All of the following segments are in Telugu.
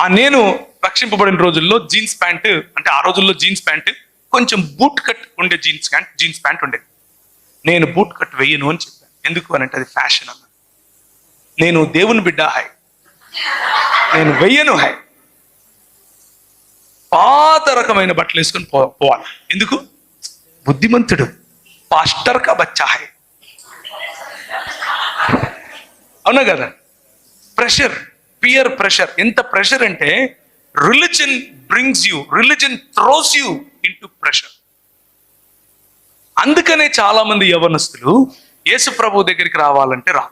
ఆ నేను రక్షింపబడిన రోజుల్లో జీన్స్ ప్యాంట్ అంటే ఆ రోజుల్లో జీన్స్ ప్యాంట్ కొంచెం బూట్ కట్ ఉండే జీన్స్ ప్యాంట్ జీన్స్ ప్యాంట్ ఉండేది నేను బూట్ కట్ వేయను అని చెప్పాను. ఎందుకు అని అంటే అది ఫ్యాషన్ అన్న. నేను దేవుని బిడ్డ హాయ్ నేను వెయ్యను హాయ్ పాత రకమైన బట్టలు వేసుకొని పో పోవాలి. ఎందుకు? బుద్ధిమంతుడు. పాస్టర్ కా బచ్చా హై. అవునా కదా? ప్రెషర్. పియర్ ప్రెషర్ ఎంత ప్రెషర్ అంటే religion brings you religion throws you into pressure అందుకనే చాలా మంది యవనస్తులు యేసు ప్రభు దగ్గరికి రావాలంటే రా.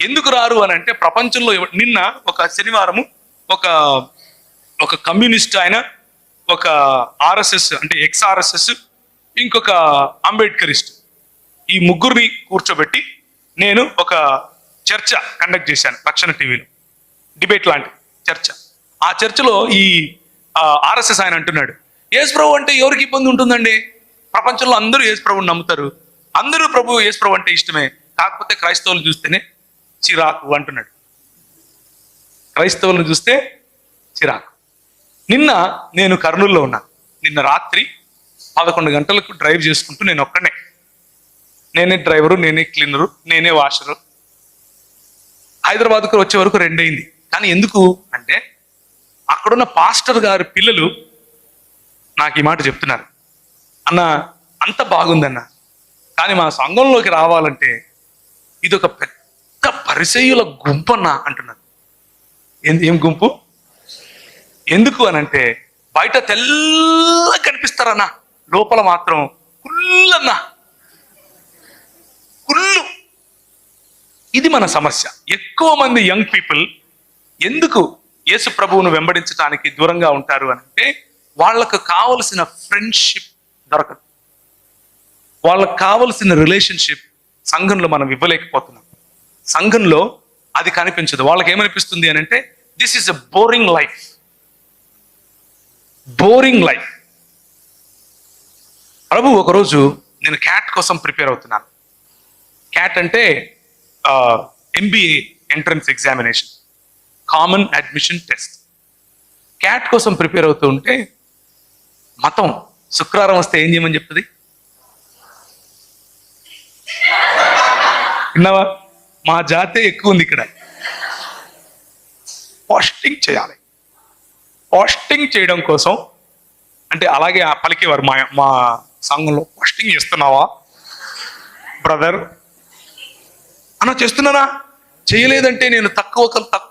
ఎందుకు రారు అని అంటే ప్రపంచంలో నిన్న ఒక శనివారము ఒక ఒక కమ్యూనిస్ట్ ఆయన ఒక ఆర్ఎస్ఎస్ అంటే ఎక్స్ఆర్ఎస్ఎస్ ఇంకొక అంబేద్కరిస్ట్ ఈ ముగ్గురిని కూర్చోబెట్టి నేను ఒక చర్చ కండక్ట్ చేశాను రక్షణ టీవీలో. డిబేట్ లాంటి చర్చ. ఆ చర్చలో ఈ ఆర్ఎస్ఎస్ ఆయన అంటున్నాడు యేసు ప్రభు అంటే ఎవరికి ఇబ్బంది ఉంటుందండి? ప్రపంచంలో అందరూ యేసుప్రభుని నమ్ముతారు. అందరూ ప్రభు యేసు ప్రభు అంటే ఇష్టమే. కాకపోతే క్రైస్తవులు చూస్తేనే చిరాకు అంటున్నాడు. క్రైస్తవులను చూస్తే చిరాకు. నిన్న నేను కర్నూలులో ఉన్నా. నిన్న రాత్రి పదకొండు గంటలకు డ్రైవ్ చేసుకుంటూ నేను ఒక్కనే నేనే డ్రైవరు నేనే క్లీనరు నేనే వాషరు. హైదరాబాద్కు వచ్చే వరకు రెండైంది కానీ ఎందుకు అంటే అక్కడున్న పాస్టర్ గారి పిల్లలు నాకు ఈ మాట చెప్తున్నారు. అన్న అంత బాగుందన్న కానీ మా సంఘంలోకి రావాలంటే ఇది ఒక పెద్ద పరిచయుల అన్న అంటున్నారు. ఏం- ఏం గుంపు? ఎందుకు అని అంటే బయట తెల్ల కనిపిస్తారన్న లోపల మాత్రం కుల్లన్న కుళ్ళు. ఇది మన సమస్య. ఎక్కువ మంది యంగ్ పీపుల్ ఎందుకు యేసు ప్రభువును వెంబడించడానికి దూరంగా ఉంటారు అని అంటే వాళ్ళకు కావలసిన ఫ్రెండ్షిప్ దొరకదు. వాళ్ళకు కావలసిన రిలేషన్షిప్ సంఘంలో మనం ఇవ్వలేకపోతున్నాం. సంఘంలో అది కనిపించదు. వాళ్ళకి ఏమనిపిస్తుంది అని అంటే this is a boring life. Boring life. Prabhu ఒకరోజు నేను క్యాట్ కోసం ప్రిపేర్ అవుతున్నాను. క్యాట్ అంటే MBA entrance examination. Common admission test CAT కోసం ప్రిపేర్ అవుతూ ఉంటే మతం శుక్రవారం వస్తే ఏం చేయమని చెప్తుంది? విన్నావా? మా జాతే ఎక్కువ ఉంది ఇక్కడ. పోస్టింగ్ చేయాలి. పోస్టింగ్ చేయడం కోసం అంటే అలాగే ఆ పలికేవారు మా మా సంఘంలో పోస్టింగ్ చేస్తున్నావా? బ్రదర్ అన్న చేస్తున్నానా చేయలేదంటే నేను తక్కువ తక్కువ